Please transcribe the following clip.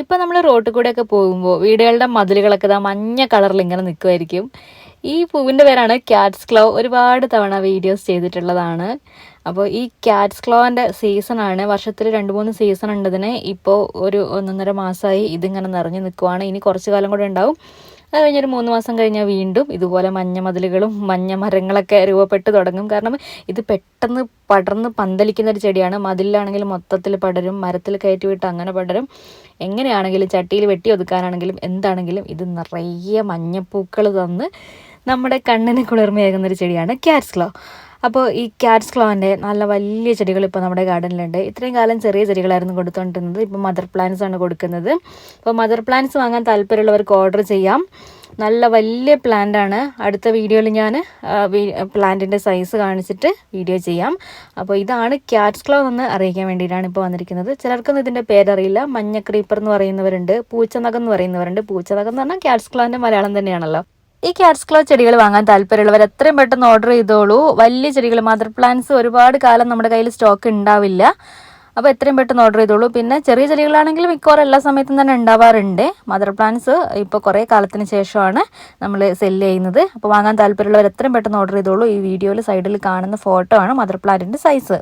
ഇപ്പം നമ്മൾ റോട്ടിൽ കൂടെയൊക്കെ പോകുമ്പോൾ വീടുകളുടെ മതിലുകളൊക്കെ ഇതാ മഞ്ഞ കളറിൽ ഇങ്ങനെ നിൽക്കുമായിരിക്കും ഈ പൂവിന്റെ പേരാണ് ക്യാറ്റ്സ് ക്ലോ ഒരുപാട് തവണ വീഡിയോസ് ചെയ്തിട്ടുള്ളതാണ്. അപ്പോൾ ഈ ക്യാറ്റ്സ് ക്ലോന്റെ സീസണാണ് വർഷത്തിൽ രണ്ട് മൂന്ന് സീസൺ ഉണ്ടതിന് ഇപ്പോൾ ഒരു ഒന്നൊന്നര മാസമായി ഇതിങ്ങനെ നിറഞ്ഞു നിൽക്കുവാണ് ഇനി കുറച്ച് കാലം കൂടെ ഉണ്ടാവും. അത് കഴിഞ്ഞൊരു മൂന്ന് മാസം കഴിഞ്ഞാൽ വീണ്ടും ഇതുപോലെ മഞ്ഞ മതിലുകളും മഞ്ഞ മരങ്ങളൊക്കെ രൂപപ്പെട്ട് തുടങ്ങും. കാരണം ഇത് പെട്ടെന്ന് പടർന്ന് പന്തലിക്കുന്ന ഒരു ചെടിയാണ്. മതിലാണെങ്കിൽ മൊത്തത്തിൽ പടരും മരത്തിൽ കയറ്റി വിട്ട് അങ്ങനെ പടരും. എങ്ങനെയാണെങ്കിലും ചട്ടിയിൽ വെട്ടി ഒതുക്കാനാണെങ്കിലും എന്താണെങ്കിലും ഇത് നിറയെ മഞ്ഞപ്പൂക്കൾ തന്ന് നമ്മുടെ കണ്ണിന് കുളിർമയേകുന്ന ഒരു ചെടിയാണ്. ക്യാറ്റ്സ് ക്ലോ അപ്പോൾ ഈ ക്യാറ്റ്സ് ക്ലോന്റെ നല്ല വലിയ ചെടികൾ ഇപ്പോൾ നമ്മുടെ ഗാർഡനിലുണ്ട് ഇത്രയും കാലം ചെറിയ ചെടികളായിരുന്നു കൊടുത്തുകൊണ്ടിരുന്നത് ഇപ്പോൾ മദർ പ്ലാന്റ്സ് ആണ് കൊടുക്കുന്നത്. അപ്പോൾ മദർ പ്ലാന്റ്സ് വാങ്ങാൻ താല്പര്യമുള്ളവർക്ക് ഓർഡർ ചെയ്യാം. നല്ല വലിയ പ്ലാന്റ് ആണ്. അടുത്ത വീഡിയോയിൽ ഞാൻ പ്ലാന്റിന്റെ സൈസ് കാണിച്ചിട്ട് വീഡിയോ ചെയ്യാം. അപ്പോൾ ഇതാണ് ക്യാറ്റ്സ് ക്ലോ എന്ന് അറിയിക്കാൻ വേണ്ടിയിട്ടാണ് ഇപ്പോൾ വന്നിരിക്കുന്നത്. ചിലർക്കൊന്നും ഇതിന്റെ പേരറിയില്ല. മഞ്ഞ ക്രീപ്പർ എന്ന് പറയുന്നവരുണ്ട്. പൂച്ചനകം എന്ന് പറയുന്നവരുണ്ട്. പൂച്ചനകം എന്ന് പറഞ്ഞാൽ ക്യാറ്റ്സ് ക്ലോന്റെ മലയാളം തന്നെയാണല്ലോ. ഈ ക്യാറ്റ്സ് ക്ലോ ചെടികൾ വാങ്ങാൻ താല്പര്യമുള്ളവർ എത്രയും പെട്ടെന്ന് ഓർഡർ ചെയ്തോളൂ. വലിയ ചെടികൾ മദർ പ്ലാന്റ്സ് ഒരുപാട് കാലം നമ്മുടെ കയ്യിൽ സ്റ്റോക്ക് ഉണ്ടാവില്ല. അപ്പോൾ എത്രയും പെട്ടെന്ന് ഓർഡർ ചെയ്തോളൂ. പിന്നെ ചെറിയ ചെടികളാണെങ്കിൽ മിക്കവാറും എല്ലാ സമയത്തും തന്നെ ഉണ്ടാവാറുണ്ട്. മദർ പ്ലാന്റ്സ് ഇപ്പോൾ കുറേ കാലത്തിന് ശേഷമാണ് നമ്മൾ സെല്ല് ചെയ്യുന്നത്. അപ്പോൾ വാങ്ങാൻ താല്പര്യമുള്ളവർ എത്രയും പെട്ടെന്ന് ഓർഡർ ചെയ്തോളൂ. ഈ വീഡിയോയിൽ സൈഡിൽ കാണുന്ന ഫോട്ടോ ആണ് മദർ പ്ലാന്റിന്റെ സൈസ്